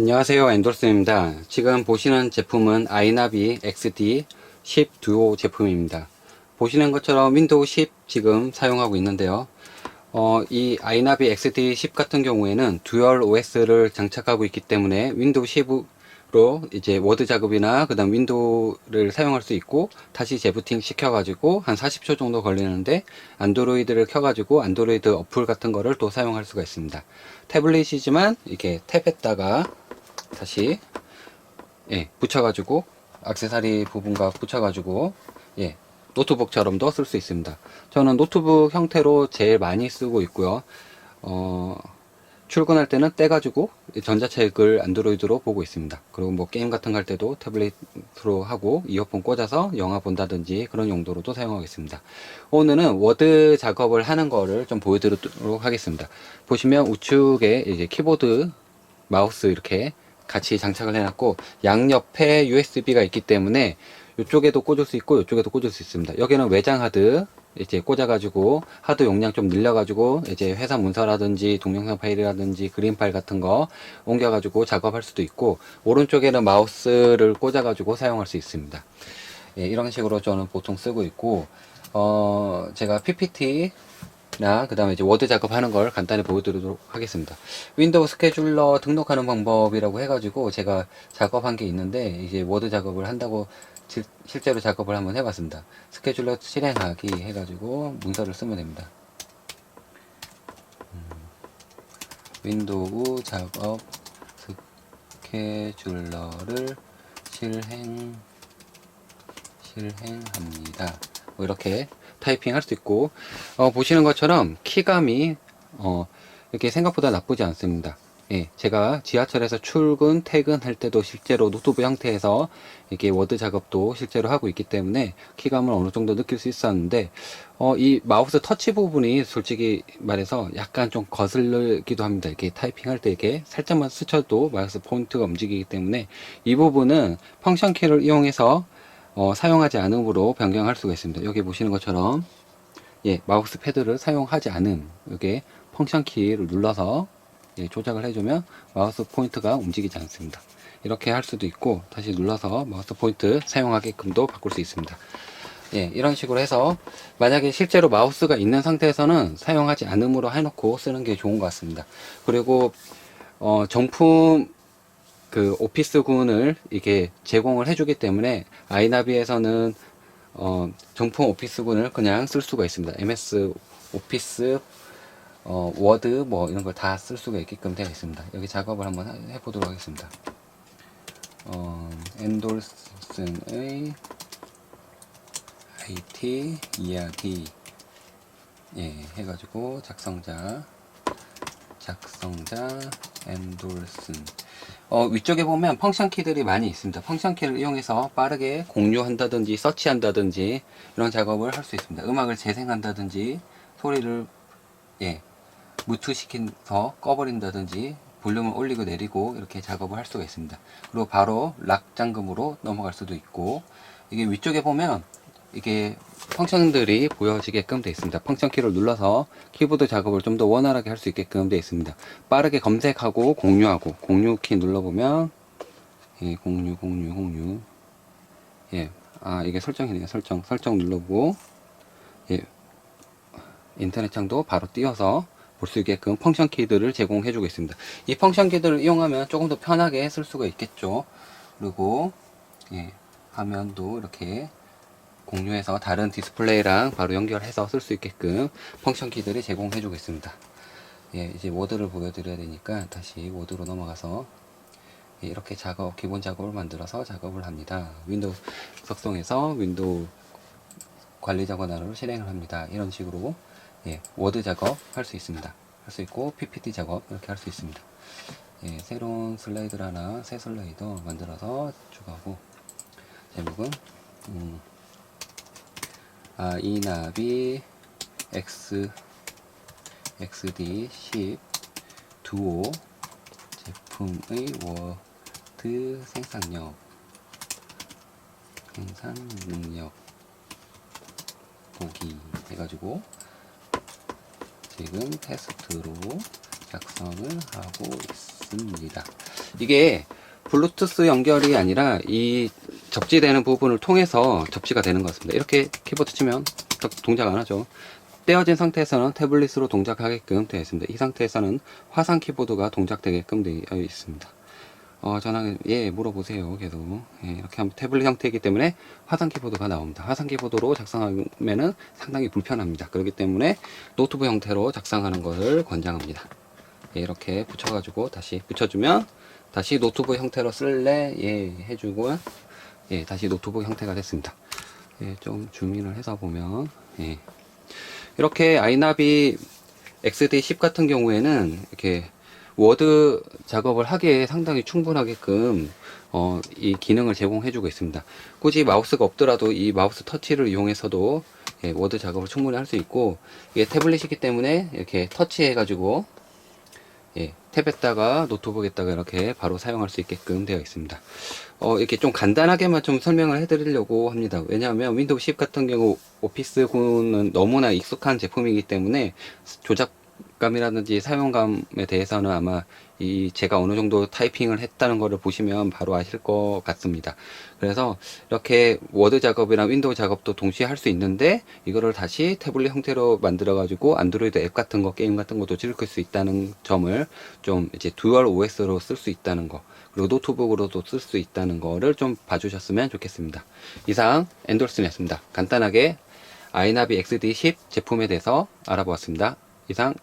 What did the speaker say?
안녕하세요 엔돌스입니다. 지금 보시는 제품은 아이나비 XD 10 듀오 제품입니다. 보시는 것처럼 윈도우 10 지금 사용하고 있는데요. 어, 이 아이나비 XD 10 같은 경우에는 듀얼 OS를 장착하고 있기 때문에 윈도우 10으 로 이제 워드 작업이나 그 다음 윈도우를 사용할 수 있고 다시 재부팅 시켜가지고 한 40초 정도 걸리는데 안드로이드를 켜가지고 안드로이드 어플 같은 거를 또 사용할 수가 있습니다 태블릿이지만 이렇게 탭에다가 다시 예, 붙여가지고 악세사리 부분과 붙여가지고 예, 노트북처럼도 쓸 수 있습니다. 저는 노트북 형태로 제일 많이 쓰고 있고요. 어, 출근할 때는 떼가지고 전자책을 안드로이드로 보고 있습니다. 그리고 뭐 게임 같은 거 할 때도 태블릿으로 하고 이어폰 꽂아서 영화 본다든지 그런 용도로도 사용하겠습니다. 오늘은 워드 작업을 하는 거를 좀 보여드리도록 하겠습니다. 보시면 우측에 이제 키보드, 마우스 이렇게 같이 장착을 해놨고 양옆에 USB가 있기 때문에 이쪽에도 꽂을 수 있고 이쪽에도 꽂을 수 있습니다. 여기는 외장 하드 이제 꽂아가지고 하드 용량 좀 늘려가지고 이제 회사 문서라든지 동영상 파일이라든지 그림 파일 같은 거 옮겨가지고 작업할 수도 있고 오른쪽에는 마우스를 꽂아가지고 사용할 수 있습니다. 예, 이런 식으로 저는 보통 쓰고 있고 어 제가 PPT 나 그다음에 이제 워드 작업하는 걸 간단히 보여드리도록 하겠습니다. 윈도우 스케줄러 등록하는 방법이라고 해가지고 제가 작업한 게 있는데 이제 워드 작업을 한다고 실- 실제로 작업을 한번 해봤습니다. 스케줄러 실행하기 해가지고 문서를 쓰면 됩니다. 음, 윈도우 작업 스케줄러를 실행 실행합니다. 뭐 이렇게 타이핑 할 수 있고 어, 보시는 것처럼 키감이 어, 이렇게 생각보다 나쁘지 않습니다. 예, 제가 지하철에서 출근, 퇴근할 때도 실제로 노트북 형태에서 이게 워드 작업도 실제로 하고 있기 때문에 키감을 어느 정도 느낄 수 있었는데, 어, 이 마우스 터치 부분이 솔직히 말해서 약간 좀 거슬리기도 합니다. 이렇게 타이핑할 때 이렇게 살짝만 스쳐도 마우스 포인트가 움직이기 때문에 이 부분은 펑션 키를 이용해서 어, 사용하지 않음으로 변경할 수가 있습니다. 여기 보시는 것처럼 예, 마우스 패드를 사용하지 않음 이게 펑션 키를 눌러서 예, 조작을 해주면 마우스 포인트가 움직이지 않습니다. 이렇게 할 수도 있고 다시 눌러서 마우스 포인트 사용하게끔도 바꿀 수 있습니다. 예, 이런 식으로 해서 만약에 실제로 마우스가 있는 상태에서는 사용하지 않음으로 해놓고 쓰는 게 좋은 것 같습니다. 그리고 어, 정품 그 오피스군을 이게 제공을 해주기 때문에 아이나비에서는 어, 정품 오피스군을 그냥 쓸 수가 있습니다. MS 오피스 어, 워드 뭐 이런 걸 다 쓸 수가 있게끔 되어 있습니다. 여기 작업을 한번 해- 해보도록 하겠습니다. 어, 엔돌슨의 IT 이야기 예, 해가지고 작성자 작성자 엔돌슨 어, 위쪽에 보면 펑션 키들이 많이 있습니다. 펑션 키를 이용해서 빠르게 공유한다든지 서치한다든지 이런 작업을 할 수 있습니다. 음악을 재생한다든지 소리를 예, 무트시켜서 꺼버린다든지 볼륨을 올리고 내리고 이렇게 작업을 할 수가 있습니다. 그리고 바로 락 잠금으로 넘어갈 수도 있고 이게 위쪽에 보면 이게 펑션들이 보여지게끔 되어 있습니다. 펑션 키를 눌러서 키보드 작업을 좀 더 원활하게 할 수 있게끔 되어 있습니다. 빠르게 검색하고 공유하고 공유 키 눌러보면 예, 공유 공유 공유 예, 아 이게 설정이네요. 설정 설정 눌러보고 예, 인터넷 창도 바로 띄워서 볼 수 있게끔 펑션 키들을 제공해 주고 있습니다. 이 펑션 키들을 이용하면 조금 더 편하게 쓸 수가 있겠죠. 그리고 예, 화면도 이렇게 공유해서 다른 디스플레이랑 바로 연결해서 쓸 수 있게끔 펑션 키들이 제공해 주고 있습니다. 예, 이제 워드를 보여드려야 되니까 다시 워드로 넘어가서 예, 이렇게 작업, 기본 작업을 만들어서 작업을 합니다. 윈도우 속성에서 윈도우 관리 작업란으로 실행을 합니다. 이런 식으로 예, 워드 작업 할 수 있습니다. 할 수 있고 PPT 작업 이렇게 할 수 있습니다. 예, 새로운 슬라이드를 하나 새 슬라이더 만들어서 추가하고 제목은 음, 아이나비 X XD10 두오 제품의 워드 생산력 생산 능력 보기 해가지고 지금 테스트로 작성을 하고 있습니다. 이게 블루투스 연결이 아니라 이 접지되는 부분을 통해서 접지가 되는 것 같습니다. 이렇게 키보드 치면 딱 동작 안 하죠. 떼어진 상태에서는 태블릿으로 동작하게끔 되어 있습니다. 이 상태에서는 화상 키보드가 동작되게끔 되어 있습니다. 어, 전화, 예, 물어보세요. 계속. 예, 이렇게 하면 태블릿 형태이기 때문에 화상 키보드가 나옵니다. 화상 키보드로 작성하면은 상당히 불편합니다. 그렇기 때문에 노트북 형태로 작성하는 것을 권장합니다. 예, 이렇게 붙여 가지고 다시 붙여주면 다시 노트북 형태로 쓸래? 예, 해주고, 예, 다시 노트북 형태가 됐습니다. 예, 좀 줌인을 해서 보면, 예. 이렇게 아이나비 XD10 같은 경우에는 이렇게 워드 작업을 하기에 상당히 충분하게끔 어, 이 기능을 제공해주고 있습니다. 굳이 마우스가 없더라도 이 마우스 터치를 이용해서도 예, 워드 작업을 충분히 할 수 있고 이게 태블릿이기 때문에 이렇게 터치해가지고 예, 탭에다가 노트북에다가 이렇게 바로 사용할 수 있게끔 되어 있습니다. 어, 이렇게 좀 간단하게만 좀 설명을 해드리려고 합니다. 왜냐하면 윈도우 10 같은 경우 오피스군은 너무나 익숙한 제품이기 때문에 조작 감이라든지 사용감에 대해서는 아마 이 제가 어느 정도 타이핑을 했다는 것을 보시면 바로 아실 것 같습니다. 그래서 이렇게 워드 작업이랑 윈도우 작업도 동시에 할 수 있는데 이거를 다시 태블릿 형태로 만들어 가지고 안드로이드 앱 같은 거 게임 같은 것도 즐길 수 있다는 점을 좀 이제 듀얼 OS로 쓸 수 있다는 거 그리고 노트북으로도 쓸 수 있다는 거를 좀 봐주셨으면 좋겠습니다. 이상 엔돌슨이었습니다. 간단하게 아이나비 XD10 제품에 대해서 알아보았습니다. 이상